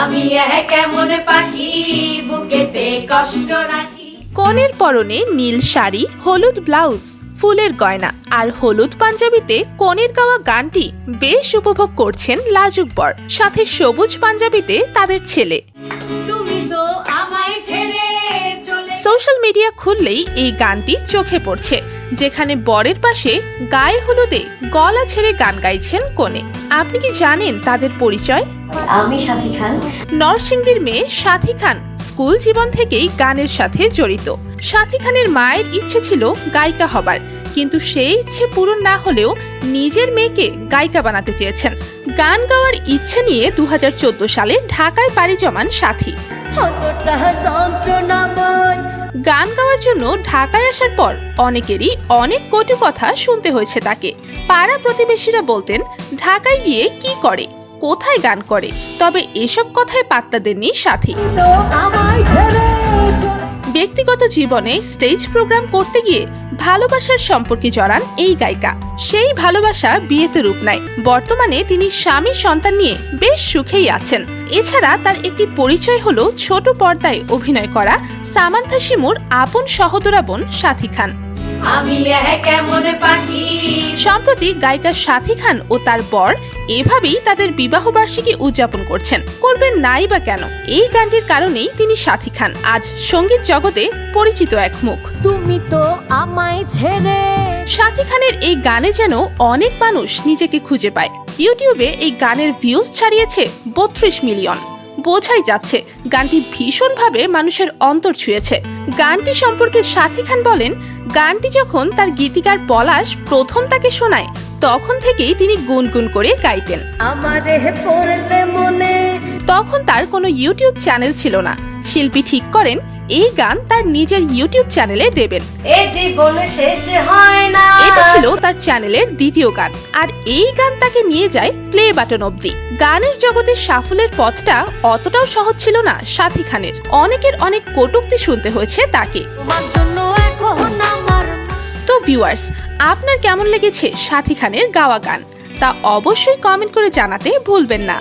আমি এক পাখি বুকেতে কষ্ট রাখি। কনের পরনে নীল শাড়ি হলুদ ব্লাউজ ফুলের গয়না আর হলুদ পাঞ্জাবিতে কনের গাওয়া গানটি বেশ উপভোগ করছেন লাজুক বর সাথে সবুজ পাঞ্জাবিতে তাদের ছেলে। তুমি তো আমায় ছেড়ে চলে সোশ্যাল মিডিয়া খুললেই এই গানটি চোখে পড়ছে। যেখানে বরের পাশে গায়ে হলুদে গলা ছেড়ে গান গাইছেন কোনে। আপনি কি জানেন তাদের পরিচয়? আমি সাথী খান। নরসিংদীর মেয়ে সাথী খান স্কুল জীবন থেকেই গানের সাথে জড়িত। সাথী খানের মায়ের ইচ্ছে ছিল গায়িকা হবার কিন্তু সেই ইচ্ছে পূরণ না হলেও নিজের মেয়েকে গায়িকা বানাতে চেয়েছেন। গান গাওয়ার ইচ্ছে নিয়ে দু হাজার চোদ্দ সালে ঢাকায় পাড়ি জমান সাথী। গান গাওয়ার জন্য ঢাকায় আসার পর অনেকেরই অনেক কটু কথা শুনতে হয়েছে তাকে। পাড়া প্রতিবেশীরা বলতেন, ঢাকায় গিয়ে কি করে? কোথায় গান করে? তবে এসব কথায় পাত্তা দেননি সাথী। ব্যক্তিগত জীবনে স্টেজ প্রোগ্রাম করতে গিয়ে ভালোবাসার সম্পর্কে জড়ান এই গায়িকা। সেই ভালোবাসা বিয়েতে রূপ নেয়। বর্তমানে তিনি স্বামী সন্তান নিয়ে বেশ সুখেই আছেন। এছাড়া তার একটি পরিচয় হলো ছোট পর্দায় অভিনয় করা সামান্থা শিমুর আপন সহদরা বোন সাথী খান। আমি কেমন পাখি সম্প্রতি গায়িকা সাথী খান ও তার বর এভাবেই তাদের বিবাহ বার্ষিকী উদযাপন করছেন। করবেন নাই বা কেন? এই গানটির কারণেই তিনি সাথী খান। আজ সংগীত জগতে পরিচিত এক মুখ। তুমি তো আমায় ছেড়ে সাথী খানের এই গানে যেন অনেক মানুষ নিজেকে খুঁজে পায়। ইউটিউবে এই গানের ভিউজ ছাড়িয়েছে বত্রিশ মিলিয়ন। বোঝাই যাচ্ছে গানটি ভীষণভাবে মানুষের অন্তর ছুঁয়েছে। গানটি সম্পর্কে সাথী খান বলেন গানটি যখন তার গীতিকার পলাশ প্রথম তাকে শোনায় তখন থেকেই তিনি গুনগুন করে গাইতেন। তখন তার কোনো ইউটিউব চ্যানেল ছিল না। শিল্পী ঠিক করেন এই গান তার নিজের ইউটিউব চ্যানেলে দেবেন। এ জীবন শেষ হয় না। এটা ছিল তার চ্যানেলের দ্বিতীয় গান। আর এই গান তাকে নিয়ে যায় প্লে বাটন অবধি। গানের জগতে সাফল্যের পথটা অতটাও সহজ ছিল না সাথী খানের। অনেকের অনেক কটূক্তি শুনতে হয়েছে তাকে। তোমার জন্য এখন আমার তো ভিউয়ার্স আপনার কেমন লেগেছে সাথী খানের গাওয়া গান? তা অবশ্যই কমেন্ট করে জানাতে ভুলবেন না।